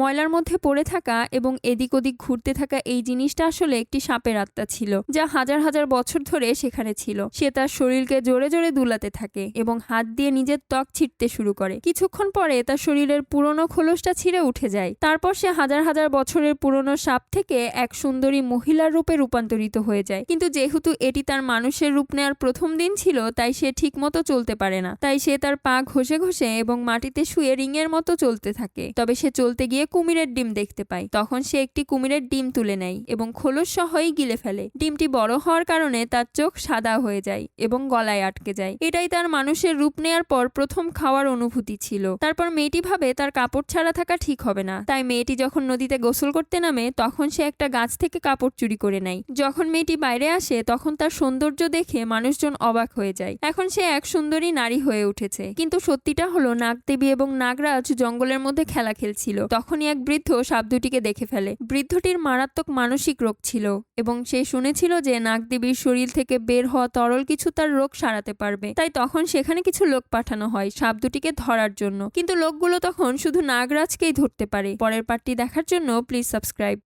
ময়লার মধ্যে পড়ে থাকা এবং এদিক ওদিক ঘুরতে থাকা এই জিনিসটা আসলে একটি সাপের আত্মা ছিল, যা হাজার হাজার বছর ধরে সেখানে ছিল। সে তার শরীরকে জোরে জোরে দুলাতে থাকে এবং হাত দিয়ে নিজের ত্বক ছিটতে শুরু করে। কিছুক্ষণ পরে তার শরীরের পুরনো খোলসটা ছিঁড়ে উঠে যায়। তারপর সে হাজার হাজার বছরের পুরনো সাপ থেকে এক সুন্দরী মহিলার রূপে রূপান্তরিত হয়ে যায়। কিন্তু যেহেতু এটি তার মানুষের রূপ নেওয়ার প্রথম দিন ছিল, তাই সে ঠিকমতো চলতে পারে না। তাই সে তার পা ঘষে ঘষে এবং মাটিতে শুয়ে রিংয়ের মতো চলতে থাকে। তবে সে চলতে গিয়ে কুমিরের ডিম দেখতে পায় তখন সে একটি কুমিরের ডিম তুলে নেয় এবং খোলস সহই গিলে ফেলে। ডিমটি বড় হওয়ার কারণে তার চোখ সাদা হয়ে যায় এবং গলায় আটকে যায়। এটাই তার মানুষের রূপ নেয়ার পর প্রথম খাওয়ার অনুভূতি ছিল। তারপর মেয়েটি ভাবে তার কাপড় ছাড়া থাকা ঠিক হবে না। তাই মেয়েটি যখন নদীতে গোসল করতে নামে, তখন সে একটা গাছ থেকে কাপড় চুরি করে নেয়। যখন মেয়েটি বাইরে আসে, তখন তার সৌন্দর্য দেখে মানুষজন অবাক হয়ে যায়। এখন সে এক সুন্দরী নারী হয়ে উঠেছে। কিন্তু সত্যিটা হলো, নাগদেবী এবং নাগরাজ জঙ্গলের মধ্যে খেলা খেলছিল। তখনই এক বৃদ্ধ সাপ দুটিকে দেখে ফেলে। বৃদ্ধটির মারাত্মক মানসিক রোগ ছিল এবং সে শুনেছিল যে নাগদেবীর শরীর থেকে বের হওয়া তরল কিছু তার রোগ সারাতে পারবে। তাই তখন সেখানে কিছু লোক পাঠানো হয় সাপ দুটিকে ধরার জন্য। কিন্তু লোকগুলো তখন শুধু নাগরাজকেই ধরতে পারে। পরের পার্টটি দেখার জন্য প্লিজ সাবস্ক্রাইব।